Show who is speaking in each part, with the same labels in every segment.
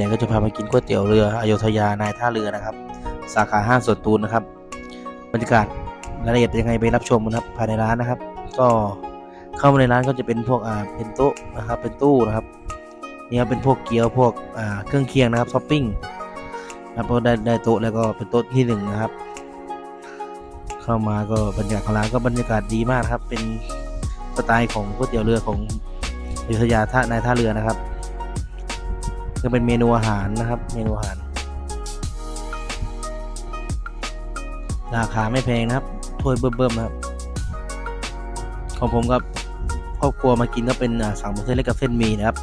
Speaker 1: เนี่ยก็จะพามากินก๋วยเตี๋ยวเรืออโยธยานายท่าเรือนะครับ สาขาห้างสวนตูนนะครับ บรรยากาศรายละเอียดเป็นยังไงไปรับชมกันครับภายในร้านนะครับ ก็เข้ามาในร้านก็จะเป็นพวกอ่าเป็นโต๊ะนะครับ เป็นตู้นะครับนี่ครับเป็นพวกเกี๊ยวพวกอ่าเครื่องเคียงนะครับช้อปปิ้งแล้วก็ได้ได้โต๊ะแล้วก็เป็นโต๊ะที่หนึ่งนะครับ เข้ามาก็บรรยากาศของร้านก็บรรยากาศดีมากครับ เป็นสไตล์ของก๋วยเตี๋ยวเรือของอยุธยาท่านายท่าเรือนะครับ ก็เป็นเมนูอาหารนะครับ เมนูอาหาร ราคาไม่แพงนะครับถ้วยเบิ่มๆนะครับ ของผมกับครอบครัวมากินก็เป็นสั่งเป็นเส้นเล็กกับเส้นมีนะครับ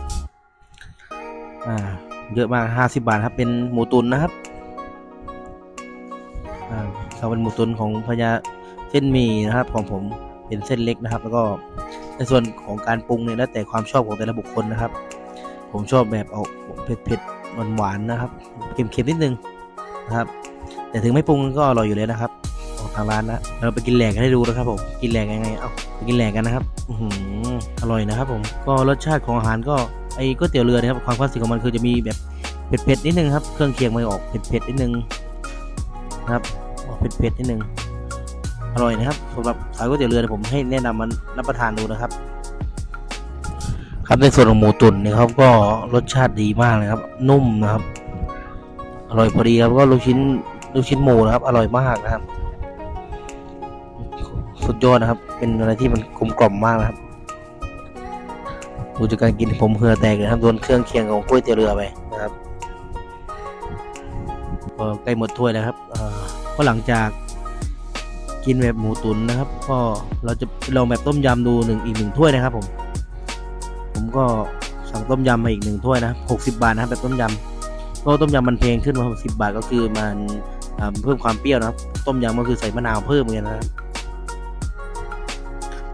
Speaker 1: อ่า เยอะมากห้าสิบาทครับ เป็นหมูตุนนะครับ อ่าเขาเป็นหมูตุนของพญาเส้นมีนะครับ ของผมเป็นเส้นเล็กนะครับ แล้วก็ในส่วนของการปรุงเนี่ยแล้วแต่ความชอบของแต่ละบุคคลนะครับ ผมชอบแบบเอาเผ็ดเผ็ดหวานหวานๆนะครับเค็มๆนิดนึงนะครับแต่ถึงไม่ปรุงก็อร่อยอยู่เลยนะครับของทางร้านนะเราไปกินแหลกกันให้ดูนะครับผมกินแหลกยังไงเอาไปกินแหลกกันนะครับอืออร่อยนะครับผมก็รสชาติของอาหารก็ไอ้ก๋วยเตี๋ยวเรือนะครับความคลาสสิกของมันคือจะมีแบบเผ็ดๆนิดนึงครับเครื่องเคียงมันออกเผ็ดๆนิดนึงนะครับออกเผ็ดๆนิดนึงอร่อยนะครับสำหรับสายก๋วยเตี๋ยวเรือผมให้แนะนำมันรับประทานดูนะครับ ครับในส่วนของหมูตุ๋นเนี่ยครับก็รสชาติดีมากเลยครับ นุ่มนะครับ อร่อยพอดีครับก็ลูกชิ้นลูกชิ้นหมูนะครับ อร่อยมากนะครับ สุดยอดนะครับ เป็นอะไรที่มันกลมกล่อมมากนะครับดูจากการกินผมเหือแตกเลยครับโดนเครื่องเคียงของก๋วยเตี๋ยวเรือไปนะครับก็ใกล้หมดถ้วยแล้วครับเอ่อก็หลังจากกินแบบหมูตุ๋นนะครับ ก็เราจะลองแบบต้มยำดูหนึ่งอีกหนึ่งถ้วยนะครับผม ผมก็สั่งต้มยำมาอีกหนึ่งถ้วยนะหกสิบาทนะครับแบบต้มยำก็ต้มยำมันแพงขึ้นมาหกสิบาทก็คือมันเพิ่มความเปรี้ยวนะครับ ต้มยำก็คือใส่มะนาวเพิ่มเหมือนกันนะครับ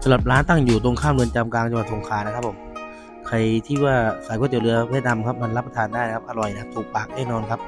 Speaker 1: สำหรับร้านตั้งอยู่ตรงข้ามเรือนจำกลางจังหวัดสงขลานะครับผมใครที่ว่าสายก๋วยเตี๋ยวเรือแนะนำครับมันรับประทานได้นะครับอร่อยนะครับถูกปากแน่นอนครับ